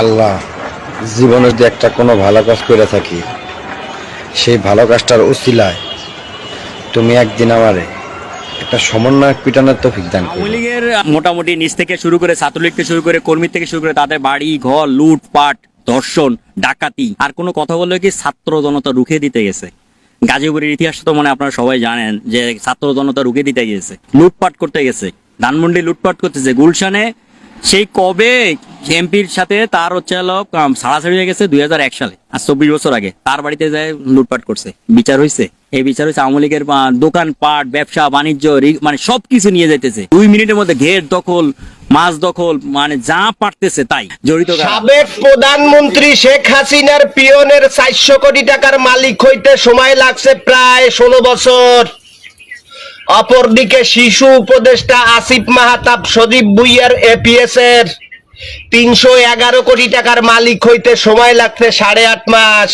আল্লাহ জীবনে যদি একটা কোনো ভালো কাজ করে থাকি, সেই ভালো কাজটার উচিলায় তুমি একদিন আমারে একটা সমন্বয়ক পিটানোর তৌফিক দান আওয়ামী মোটামুটি নিচ থেকে শুরু করে, ছাত্রলীগ থেকে শুরু করে, কর্মী থেকে শুরু করে তাদের বাড়ি, ঘর লুটপাট ধর্ষণ, ডাকাতি, আর কোনো কথা বললে কি ছাত্র জনতা রুখে দিতে গেছে। গাজীপুরের ইতিহাস তো মনে আপনারা সবাই জানেন যে ছাত্র জনতা রুখে দিতে গেছে, লুটপাট করতে গেছে, ধানমন্ডি লুটপাট করতেছে। গুলশানে সেই কবে এমপির সাথে তার হচ্ছে ছাড়াছাড়ি হয়ে গেছে দুই হাজার এক সালে। আর চব্বিশ বছর আগে। তার বাড়িতে যায় লুটপাট করছে। বিচার হয়েছে এই বিচার হয়েছে আওয়ামী লীগের আহ, দোকানপাট ব্যবসা বাণিজ্য মানে সবকিছু নিয়ে যাইতেছে দুই মিনিটের মধ্যে ঘের দখল মাছ দখল মানে যা পারতেছে তাই। জড়িত সাবেক প্রধানমন্ত্রী শেখ হাসিনার পিয়নের চারশো কোটি টাকার মালিক হইতে সময় লাগছে প্রায় ষোলো বছর। অপরদিকে শিশু উপদেষ্টা আসিফ মাহাতাব সদীপ বুইয়ার এপিএস এর তিনশো এগারো কোটি টাকার মালিক হইতে সময় লাগছে সাড়ে আট মাস।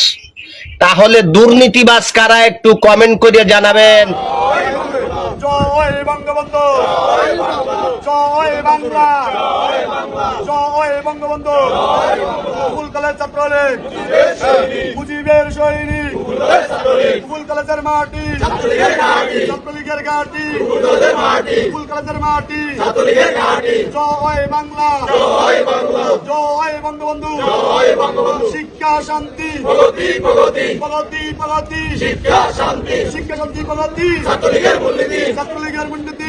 তাহলে দুর্নীতিবাজ কারা একটু কমেন্ট করে জানাবেন। জয় বঙ্গবন্ধু। জয় বাংলা। জয় বঙ্গবন্ধু। ফুল কলেজ ছাত্রলীগ। মুজিবের সৈনিক। ফুল কলেজের মাটি। ছাত্রলীগের ঘাটি। ফুল কলেজের মাটি। জয় বাংলা। জয় বঙ্গবন্ধু। শিক্ষা শান্তি। প্রগতি প্রগতি। শিক্ষা শান্তি। শিক্ষা শান্তি প্রগতি। ছাত্রলীগের মূলনীতি ছাত্রলীগের মূলনীতি